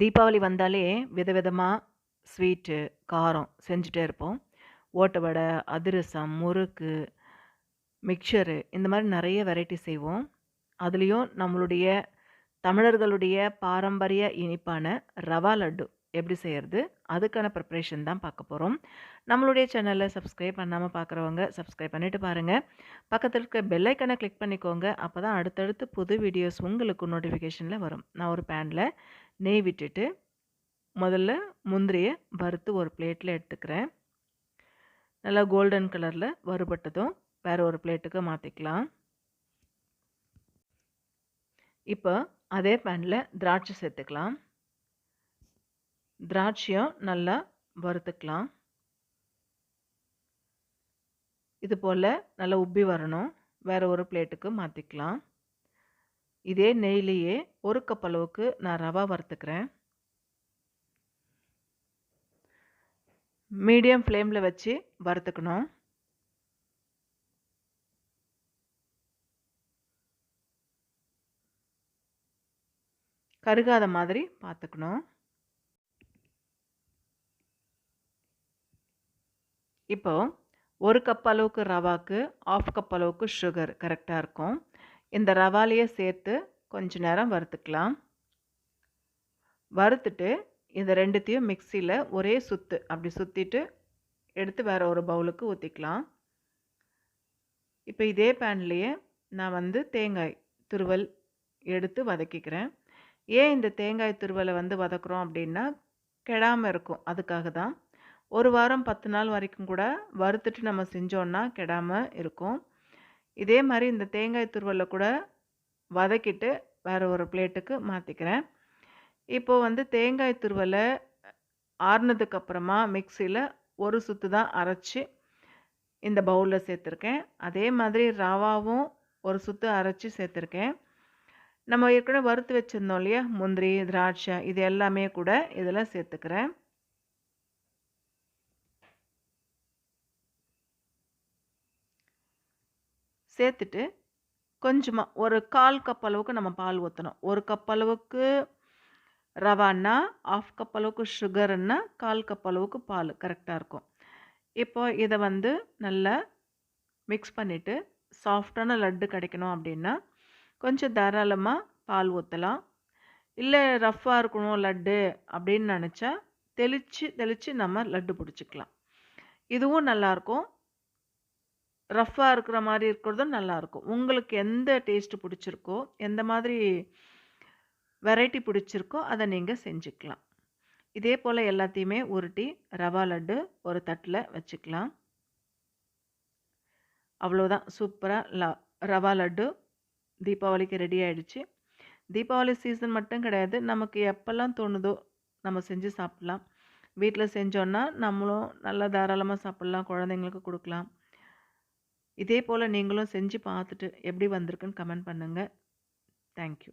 தீபாவளி வந்தாலே விதவிதமாக ஸ்வீட்டு காரம் செஞ்சுட்டே இருப்போம். ஓட்டை வடை அதிரசம் முறுக்கு மிக்சரு இந்த மாதிரி நிறைய வெரைட்டி செய்வோம். அதுலேயும் நம்மளுடைய தமிழர்களுடைய பாரம்பரிய இனிப்பான ரவா லட்டு எப்படி செய்கிறது அதுக்கான ப்ரிப்ரேஷன் தான் பார்க்க போகிறோம் நம்மளுடைய சேனலில் சப்ஸ்கிரைப் பண்ணாமல் பார்க்குறவங்க சப்ஸ்கிரைப் பண்ணிவிட்டு பாருங்கள் பக்கத்தில் இருக்க பெல்லைக்கனை கிளிக் பண்ணிக்கோங்க. அப்போ தான் அடுத்தடுத்து புது வீடியோஸ் உங்களுக்கு நோட்டிஃபிகேஷனில் வரும். நான் ஒரு பேனில் நெய் விட்டுட்டு முதல்ல முந்திரியை வறுத்து ஒரு பிளேட்டில் எடுத்துக்கிறேன். நல்லா கோல்டன் கலரில் வறுபட்டதும் வேறு ஒரு பிளேட்டுக்கு மாற்றிக்கலாம் இப்போ அதே பேனில் திராட்சை சேர்த்துக்கலாம். திராட்சையும் நல்லா வறுத்துக்கலாம். இது போல் நல்லா உப்பி வரணும். வேறு ஒரு பிளேட்டுக்கு மாற்றிக்கலாம் இதே நெய்லேயே ஒரு கப் அளவுக்கு நான் ரவா வறுத்துக்கிறேன். மீடியம் ஃப்ளேமில் வச்சு வறுத்துக்கணும். கருகாத மாதிரி பார்த்துக்கணும் இப்போ ஒரு கப் அளவுக்கு ரவாக்கு ஆஃப் கப் அளவுக்கு சுகர் கரெக்டாக இருக்கும். இந்த ரவாலையை சேர்த்து கொஞ்ச நேரம் வறுத்துக்கலாம். வறுத்துட்டு இந்த ரெண்டுத்தையும் மிக்சியில் ஒரே சுத்து அப்படி சுற்றிட்டு எடுத்து வேறு ஒரு பவுலுக்கு ஊற்றிக்கலாம் இப்போ இதே பேன்லேயே நான் வந்து தேங்காய் துருவல் எடுத்து வதக்கிக்கிறேன். ஏன் இந்த தேங்காய் துருவலை வந்து வதக்குறோம் அப்படின்னா கெடாமல் இருக்கும் அதுக்காக தான். ஒரு வாரம் பத்து நாள் வரைக்கும் கூட வறுத்துட்டு நம்ம செஞ்சோன்னா கெடாமல் இருக்கும். இதே மாதிரி இந்த தேங்காய் துருவலில் கூட வதக்கிட்டு வேறு ஒரு பிளேட்டுக்கு மாற்றிக்கிறேன் இப்போது வந்து தேங்காய் துருவலை ஆறுனதுக்கப்புறமா மிக்சியில் ஒரு சுற்று தான் அரைச்சி இந்த பவுலில் சேர்த்துருக்கேன். அதே மாதிரி ரவாவும் ஒரு சுற்று அரைச்சி சேர்த்துருக்கேன். நம்ம ஏற்கனவே வறுத்து வச்சுருந்தோம் இல்லையா? முந்திரி திராட்சை இது எல்லாமே கூட இதில் சேர்த்துக்கிறேன். சேர்த்துட்டு கொஞ்சமாக ஒரு கால் கப் அளவுக்கு நம்ம பால் ஊற்றணும் ஒரு கப் அளவுக்கு ரவான்னா ஆஃப் கப் அளவுக்கு சுகருன்னா கால் கப் அளவுக்கு பால் கரெக்டாக இருக்கும். இப்போ இதை வந்து நல்லா மிக்ஸ் பண்ணிவிட்டு சாஃப்டான லட்டு கிடைக்கணும் அப்படின்னா கொஞ்சம் தாராளமாக பால் ஊற்றலாம் இல்லை ரஃப்பாக இருக்கணும் லட்டு அப்படின்னு நினச்சா தெளித்து தெளித்து நம்ம லட்டு பிடிச்சிக்கலாம். இதுவும் நல்லாயிருக்கும் ரஃப்பாக இருக்கிற மாதிரி இருக்கிறதும் நல்லாயிருக்கும் உங்களுக்கு எந்த டேஸ்ட்டு பிடிச்சிருக்கோ எந்த மாதிரி வெரைட்டி பிடிச்சிருக்கோ அதை நீங்கள் செஞ்சுக்கலாம். இதே போல் எல்லாத்தையுமே உருட்டி ரவா லட்டு ஒரு தட்டில் வச்சுக்கலாம். அவ்வளோதான் சூப்பராக ல ரவா லட்டு தீபாவளிக்கு ரெடி ஆகிடுச்சு தீபாவளி சீசன் மட்டும் கிடையாது. நமக்கு எப்போல்லாம் தோணுதோ நம்ம செஞ்சு சாப்பிட்லாம். வீட்டில் செஞ்சோன்னா நம்மளும் நல்லா தாராளமாக சாப்பிட்லாம். குழந்தைங்களுக்கு கொடுக்கலாம். இதே போல் நீங்களும் செஞ்சு பார்த்துட்டு எப்படி வந்திருக்குன்னு கமெண்ட் பண்ணுங்கள் தேங்க்யூ